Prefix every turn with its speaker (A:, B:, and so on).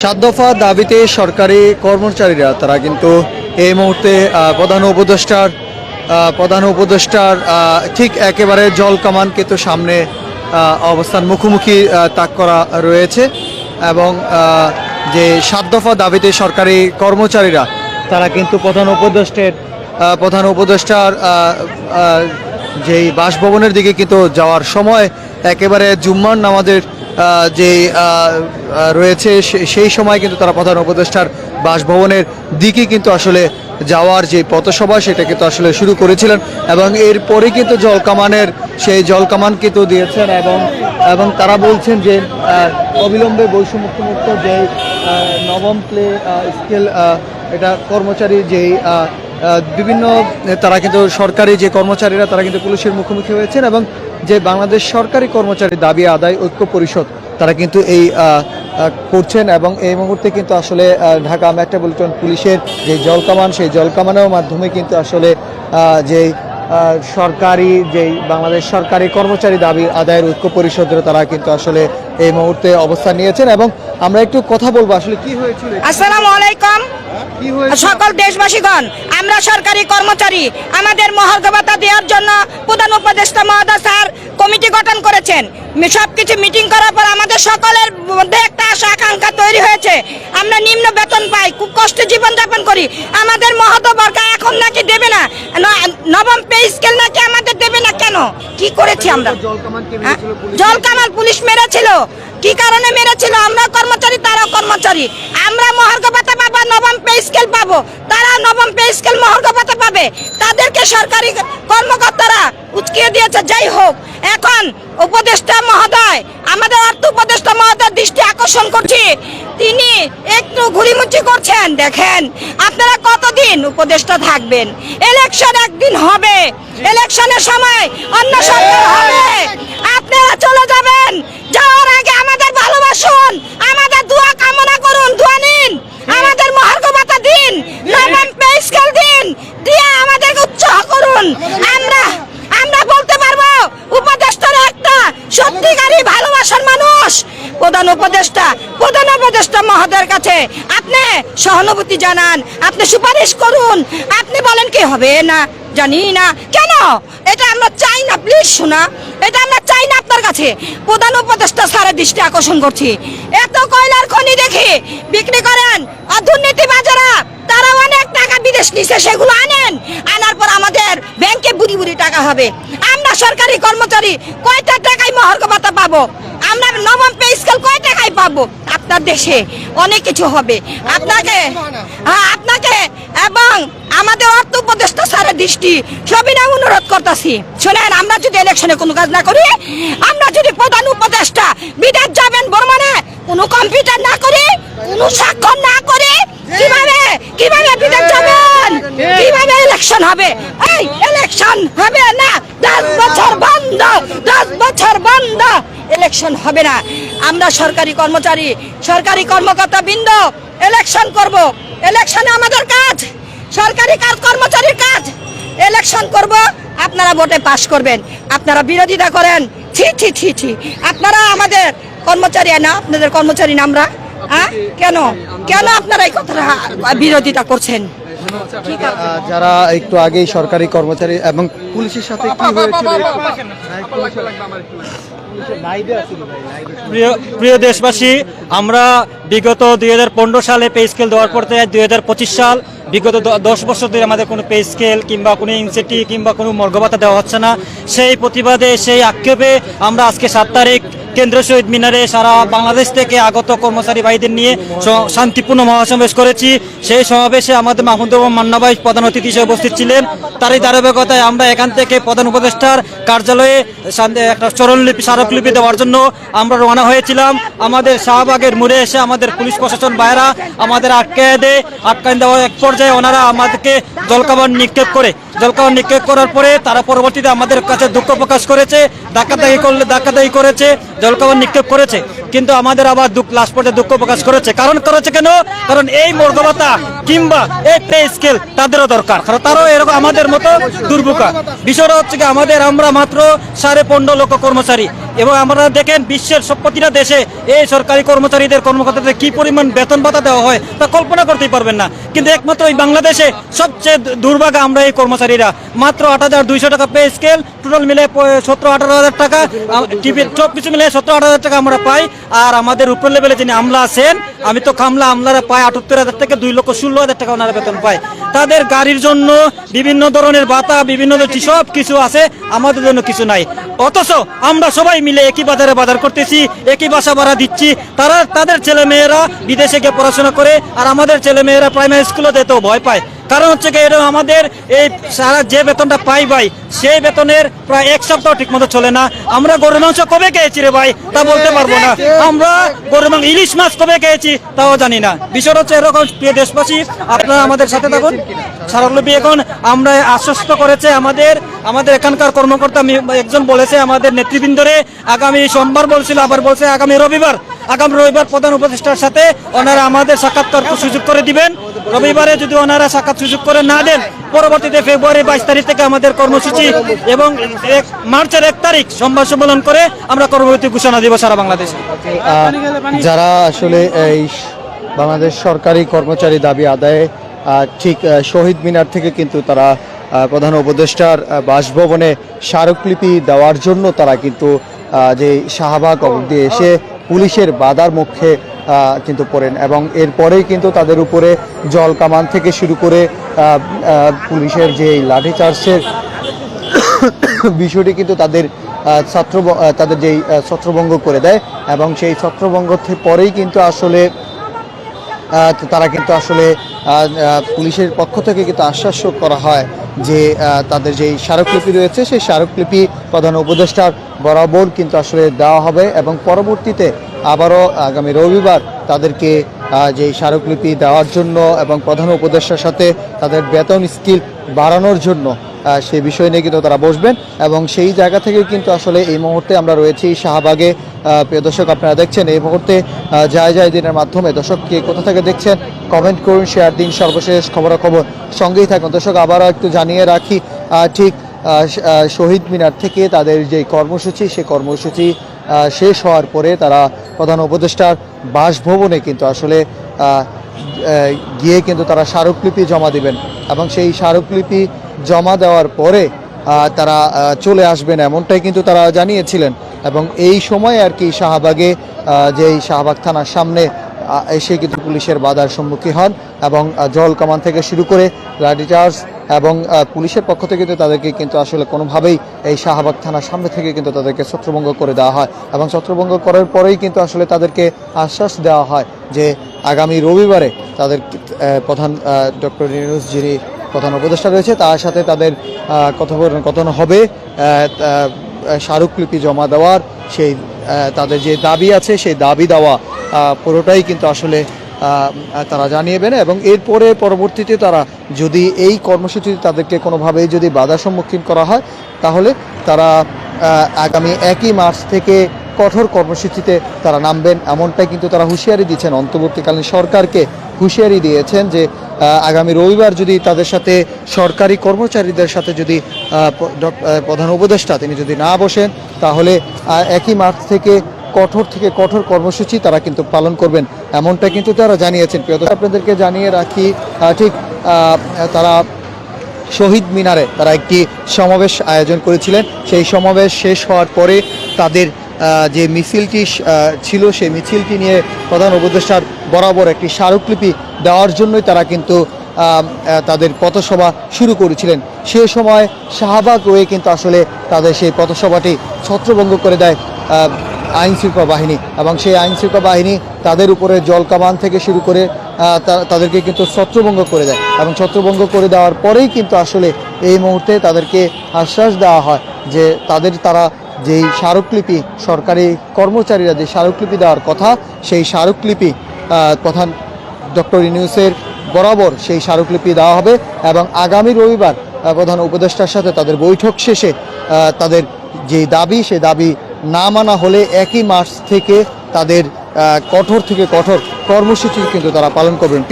A: সাত দফা দাবিতে সরকারি কর্মচারীরা, তারা কিন্তু এই মুহূর্তে প্রধান উপদেষ্টার প্রধান উপদেষ্টার ঠিক একেবারে জল কামান কিন্তু সামনে অবস্থান মুখোমুখি তাক করা রয়েছে এবং যে সাত দফা দাবিতে সরকারি কর্মচারীরা, তারা কিন্তু প্রধান উপদেষ্টের প্রধান উপদেষ্টার যেই বাসভবনের দিকে কিন্তু যাওয়ার সময় একেবারে জুম্মার নামাজের যে রয়েছে সেই সময় কিন্তু তারা প্রধান উপদেষ্টার বাসভবনের দিকে কিন্তু আসলে যাওয়ার যে পথসভা, সেটা কিন্তু আসলে শুরু করেছিলেন এবং এরপরে কিন্তু জলকামানের, সেই জলকামান কিন্তু দিয়েছেন এবং এবং তারা বলছেন যে অবিলম্বে বৈষম্যমুক্ত যে নবম প্লে স্কেল এটা কর্মচারী যেই বিভিন্ন তারা কিন্তু সরকারি যে কর্মচারীরা, তারা কিন্তু পুলিশের মুখোমুখি হয়েছেন এবং যে বাংলাদেশ সরকারি কর্মচারী দাবি আদায় ঐক্য পরিষদ, তারা কিন্তু এই করছেন এবং এই মুহূর্তে কিন্তু আসলে ঢাকা মেট্রোপলিটন পুলিশের যে জলকামান, সেই জলকামানের মাধ্যমে কিন্তু আসলে যে সরকারি যেই বাংলাদেশ সরকারি কর্মচারী দাবি আদায়ের ঐক্য পরিষদের তারা কিন্তু আসলে এই মুহূর্তে অবস্থান নিয়েছেন এবং আমরা একটু কথা বলব আসলে কি হয়েছিল?
B: আসসালামু আলাইকুম। সকল দেশবাসীগণ আমরা সরকারি কর্মচারী আমাদের মহার্ঘ ভাতা দেওয়ার জন্য প্রধান উপদেষ্টা মহোদয় স্যার কমিটি গঠন করেছেন। সব কিছু মিটিং করার পর আমাদের সকলের মধ্যে একটা আশা আকাঙ্ক্ষা তৈরি হয়েছে। আমরা নিম্ন বেতন পাই খুব কষ্টে জীবনযাপন করি। আমাদের মহতবর্গা এখন নাকি দেবে না? ন- নবম পে স্কেল নাকি আমাদের দেবে না কেন? কি করেছি আমরা? হ্যাঁ? জল কামাল পুলিশ মেরেছিল। কি কারণে মেরেছিল? আমরা কর্মচারী তারাও কর্মচারী। আমরা মহার্ঘ ভাতা পাবো নবম পে স্কেল পাবো। তারা নবম পে স্কেল মহার্ঘ ভাতা পাবে। তাদেরকে সরকারি কর্মকর্তারা উচকিয়ে দিয়েছে। যাই হোক এখন উপদেষ্টা মহোদয় আমাদের অর্থ উপদেষ্টা মহোদয় দৃষ্টি আকর্ষণ করছি। তিনি একটু ঘুরিমুচি করছেন, দেখেন আপনারা কতদিন উপদেষ্টা থাকবেন? ইলেকশন একদিন হবে। ইলেকশনের সময় অন্য সরকার হবে আপনারা চলে যাবেন যাওয়ার আগে আমাদের ভালোবাসুন আমাদের দোয়া কামনা করুন দোয়া নিন আমাদের মহার্ঘ ভাতা দিন নবম পে স্কেল দিন দিয়ে আমাদেরকে উৎসাহ করুন আমরা আমরা বলতে পারব উপদেষ্টার একটা সত্যিকারই ভালোবাসার মানুষ প্রধান উপদেষ্টা প্রধান উপদেষ্টা মহোদয়ের কাছে আপনি সহানুভূতি জানান, আপনি সুপারিশ করুন। আপনি বলেন কি হবে না, জানি না। কেন? এটা আমরা চাই না প্লিজ শোনা। এটা আমরা চাই না আপনার কাছে। প্রধান উপদেষ্টা সারা দৃষ্টি আকর্ষণ করছি। এত কয়লার খনি দেখি, বিক্রি করেন আর দুর্নীতিবাজারা তারা অনেক টাকা বিদেশ নিছে, সেগুলো আনেন। আনার পর আমাদের ব্যাংকে বুড়ি বুড়ি টাকা হবে। আমরা সরকারি কর্মচারী, কয়টা টাকায় মহার্ঘ ভাতা পাবো? আমরা নবম পে স্কেল কয় টাকায় পাবো? আপনার দেশে অনেক কিছু হবে। আপনাকে হ্যাঁ আপনাকে এবং আমাদের অর্থ উপদেষ্টা সারা দৃষ্টি সবিনয় অনুরোধ করতেছি। শোনেন, আমরা যদি ইলেকশনে কোনো কাজ না করি, আমরা যদি প্রধান উপদেষ্টা, বিদেশ যাবেন বর্মনে, কোনো কম্পিউটার না করি, কোনো স্বাক্ষর না করি, কীভাবে কীভাবে বিদেশ যাবেন? কীভাবে ইলেকশন হবে? এই ইলেকশন হবে না, দশ বছর বন্ধ বছর বন্ধ ইলেকশন হবে না। আমরা সরকারি কর্মচারী, সরকারি কর্মকর্তা বৃন্দ ইলেকশন করব। ইলেকশনে আমাদের কাজ, সরকারি কাজ, কর্মচারীর কাজ। ইলেকশন করব, আপনারা ভোটে পাশ করবেন। আপনারা বিরোধিতা করেন। ছি ছি ছি ছি। আপনারা আমাদের কর্মচারী, না, আপনাদের কর্মচারী না আমরা হ্যাঁ? কেন? কেন আপনারা এই কথাটা বিরোধিতা করছেন?
A: যারা একটু আগেই সরকারি কর্মচারী এবং পুলিশের সাথে কি হয়েছিল
C: প্রিয় প্রিয় দেশবাসী আমরা বিগত দুই হাজার পনেরো সালে পে স্কেল দেওয়ার পর থেকে দুই হাজার পঁচিশ সাল বিগত দশ বছর ধরে আমাদের কোনো পে স্কেল কিংবা কোনো ইনসেটি কিংবা কোনো মর্গভাতা দেওয়া হচ্ছে না। সেই প্রতিবাদে, সেই আক্ষেপে আমরা আজকে সাত তারিখ কেন্দ্র শহীদ মিনারে সারা বাংলাদেশ থেকে আগত কর্মচারী ভাইদের নিয়ে শান্তিপূর্ণ মহাসমাবেশ করেছি। সেই সমাবেশে আমাদের মাহমুদ মান্না ভাই প্রধান অতিথি হিসেবে উপস্থিত ছিলেন। তারই ধারাবাহিকতায় আমরা এখান থেকে প্রধান উপদেষ্টার কার্যালয়ে একটা চরণলিপি, স্মারকলিপি দেওয়ার জন্য আমরা রওনা হয়েছিলাম। আমাদের শাহবাগের মোড়ে এসে আমাদের পুলিশ প্রশাসন বাইরা আমাদের আটকায় দেয়। আটকায় দেওয়া এক পর্যায়ে ওনারা আমাদেরকে জলকামান নিক্ষেপ করে জলকামান নিক্ষেপ করার পরে তারা পরবর্তীতে আমাদের কাছে দুঃখ প্রকাশ করেছে ডাকাতাকি করলে ডাকাতাকি করেছে জলকামান নিক্ষেপ করেছে। কিন্তু আমাদের আবার দুঃখ লাস্ট পর্যায়ে দুঃখ প্রকাশ করেছে। কারণ করেছে কেন? কারণ এই মর্গবতা কিংবা এই পে স্কেল তাদেরও দরকার। কারণ তারাও এরকম আমাদের মতো দুর্ভোগা। বিষয়টা হচ্ছে কি, আমাদের আমরা মাত্র সাড়ে পনেরো লক্ষ কর্মচারী। এবং আমরা দেখেন বিশ্বের সব প্রতিটা দেশে এই সরকারি কর্মচারীদের কর্মকর্তাদের কি পরিমাণ বেতন ভাতা দেওয়া হয় তা কল্পনা করতেই পারবেন না। কিন্তু একমাত্র এই বাংলাদেশে সবচেয়ে দুর্ভাগা আমরা এই কর্মচারীরা। মাত্র আট হাজার দুইশো টাকা পে স্কেল, টোটাল মিলে সতেরো আঠারো হাজার টাকা। টিভি সব কিছু মিলে সতেরো আঠারো হাজার টাকা আমরা পাই। আর আমাদের উপর লেভেলে যিনি আমলা আছেন, আমি তো খামলা আমলারা পায় আটাত্তর হাজার থেকে দুই লক্ষ ষোলো হাজার টাকা ওনারা বেতন পায়। তাদের গাড়ির জন্য বিভিন্ন ধরনের ভাতা, বিভিন্ন সব কিছু আছে, আমাদের জন্য কিছু নাই। অথচ আমরা সবাই মিলে একই বাজারে বাজার করতেছি, একই বাসা ভাড়া দিচ্ছি। তারা, তাদের ছেলে মেয়েরা বিদেশে গিয়ে পড়াশোনা করে, আর আমাদের ছেলেমেয়েরা প্রাইমারি স্কুলে যেতেও ভয় পায়। কারণ হচ্ছে কি এটা আমাদের এই সারা যে বেতনটা পাই ভাই, সেই বেতনের প্রায় এক সপ্তাহ ঠিক মতো চলে না। আমরা গরুর মাংস কবে খেয়েছি রে ভাই? তা বলতে পারব না। আমরা গরুর মাংস, ইলিশ মাছ কবে খেয়েছি তাও জানি না। বিষয়টা হচ্ছে এরকম প্রিয় দেশবাসী, আপনারা আমাদের সাথে থাকুন। সারালবি এখন আমরা আশ্বস্ত করেছে আমাদের আমাদের এখানকার কর্মকর্তা একজন বলেছে আমাদের নেতৃবৃন্দরে, আগামী সোমবার বলছিল, আবার বলছে আগামী রবিবার। আগামী রবিবার প্রধান উপদেষ্টার সাথে ওনারা আমাদের সাক্ষাৎকার সুযোগ করে দিবেন। রবিবারে যদি ওনারা সাক্ষাৎ সুযোগ করে না দেন, পরবর্তীতে ফেব্রুয়ারি বাইশ তারিখ থেকে আমাদের কর্মসূচি এবং এক মার্চের এক তারিখ সোমবার সম্মেলন করে আমরা কর্মসূচি ঘোষণা দিব সারা বাংলাদেশে।
A: যারা আসলে এই বাংলাদেশ সরকারি কর্মচারী দাবি আদায়ে ঠিক শহীদ মিনার থেকে কিন্তু তারা প্রধান উপদেষ্টার বাসভবনে স্মারকলিপি দেওয়ার জন্য তারা কিন্তু যে শাহবাগ অবধি এসে পুলিশের বাধার মুখে কিন্তু পড়েন এবং এরপরেই কিন্তু তাদের উপরে জল কামান থেকে শুরু করে পুলিশের যে লাঠিচার্জের বিষয়টি কিন্তু তাদের ছাত্র তাদের যেই ছত্রভঙ্গ করে দেয় এবং সেই ছত্রভঙ্গ পরেই কিন্তু আসলে তারা কিন্তু আসলে পুলিশের পক্ষ থেকে কিন্তু আশ্বাস করা হয়। যে তাদের যেই স্মারকলিপি রয়েছে, সেই স্মারকলিপি প্রধান উপদেষ্টার বরাবর কিন্তু আসলে দেওয়া হবে এবং পরবর্তীতে আবারও আগামী রবিবার তাদেরকে যে স্মারকলিপি দেওয়ার জন্য এবং প্রধান উপদেষ্টার সাথে তাদের বেতন স্কিল বাড়ানোর জন্য সেই বিষয় নিয়ে কিন্তু তারা বসবেন এবং সেই জায়গা থেকে কিন্তু আসলে এই মুহূর্তে আমরা রয়েছি শাহবাগে। প্রিয় দর্শক, আপনারা দেখছেন এই মুহূর্তে যায় যায় দিনের মাধ্যমে। দর্শককে কোথা থেকে দেখছেন? কমেন্ট করুন, শেয়ার দিন সর্বশেষ খবরাখবর। সঙ্গেই থাকুন। দর্শক, আবারও একটু জানিয়ে রাখি ঠিক শহীদ মিনার থেকে তাদের যে কর্মসূচি সেই কর্মসূচি শেষ হওয়ার পরে তারা প্রধান উপদেষ্টার বাসভবনে কিন্তু আসলে গিয়ে কিন্তু তারা স্মারকলিপি জমা দিবেন। এবং সেই স্মারকলিপি জমা দেওয়ার পরে তারা চলে আসবেন এমনটাই কিন্তু তারা জানিয়েছিলেন। এবং এই সময় আর কি শাহবাগে আহ, যে এই শাহবাগ থানার সামনে এসে কিন্তু পুলিশের বাধার সম্মুখীন হন এবং জল কামান থেকে শুরু করে লাঠিচার্জ এবং পুলিশের পক্ষ থেকে কিন্তু তাদেরকে কিন্তু আসলে কোনোভাবেই এই শাহবাগ থানার সামনে থেকে কিন্তু তাদেরকে ছত্রভঙ্গ করে দেওয়া হয়। এবং ছত্রভঙ্গ করার পরেই কিন্তু আসলে তাদেরকে আশ্বাস দেওয়া হয় যে আগামী রবিবারে তাদের প্রধান ডক্টর নিউজ যিনি প্রধান উপদেষ্টা রয়েছে। তার সাথে তাদের কথোপকথন হবে। স্মারকলিপি জমা দেওয়ার সেই তাদের যে দাবি আছে, সেই দাবি দেওয়া পুরোটাই কিন্তু আসলে তারা জানিয়েবেন এবং এরপরে পরবর্তীতে তারা যদি এই কর্মসূচিতে তাদেরকে কোনোভাবেই যদি বাধা সম্মুখীন করা হয়, তাহলে তারা আগামী একই মার্চ থেকে কঠোর কর্মসূচিতে তারা নামবেন। এমনটাই কিন্তু তারা হুঁশিয়ারি দিচ্ছেন। অন্তর্বর্তীকালীন সরকারকে হুঁশিয়ারি দিয়েছেন যে আগামী রবিবার যদি তাদের সাথে সরকারি কর্মচারীদের সাথে যদি প্রধান উপদেষ্টা তিনি যদি না বসেন, তাহলে একই মার্চ থেকে কঠোর থেকে কঠোর কর্মসূচি তারা কিন্তু পালন করবেন। এমনটা কিন্তু তারা জানিয়েছেন। প্রিয় আপনাদেরকে জানিয়ে রাখি ঠিক তারা শহীদ মিনারে তারা একটি সমাবেশ আয়োজন করেছিলেন। সেই সমাবেশ শেষ হওয়ার পরে তাদের যে মিছিলটি ছিল সেই মিছিলটি নিয়ে প্রধান উপদেষ্টার বরাবর একটি স্মারকলিপি দেওয়ার জন্যই তারা কিন্তু তাদের পথসভা শুরু করেছিলেন। সে সময় শাহবাগ হয়ে কিন্তু আসলে তাদের সেই পথসভাটি ছত্রভঙ্গ করে দেয় আহ, আইন শৃঙ্খলা বাহিনী। এবং সেই আইন শৃঙ্খলা বাহিনী তাদের উপরে জল কামান থেকে শুরু করে তাদেরকে কিন্তু ছত্রভঙ্গ করে দেয়। এবং ছত্রভঙ্গ করে দেওয়ার পরেই কিন্তু আসলে এই মুহূর্তে তাদেরকে আশ্বাস দেওয়া হয় যে তাদের তারা যেই স্মারকলিপি সরকারি কর্মচারীরা যে স্মারকলিপি দেওয়ার কথা, সেই স্মারকলিপি প্রধান ডক্টর ইনিউসের বরাবর সেই স্মারকলিপি দেওয়া হবে এবং আগামী রবিবার প্রধান উপদেষ্টার সাথে তাদের বৈঠক শেষে তাদের যে দাবি সেই দাবি না মানা হলে একই মাস থেকে তাদের কঠোর থেকে কঠোর কর্মসূচি কিন্তু তারা পালন করবেন।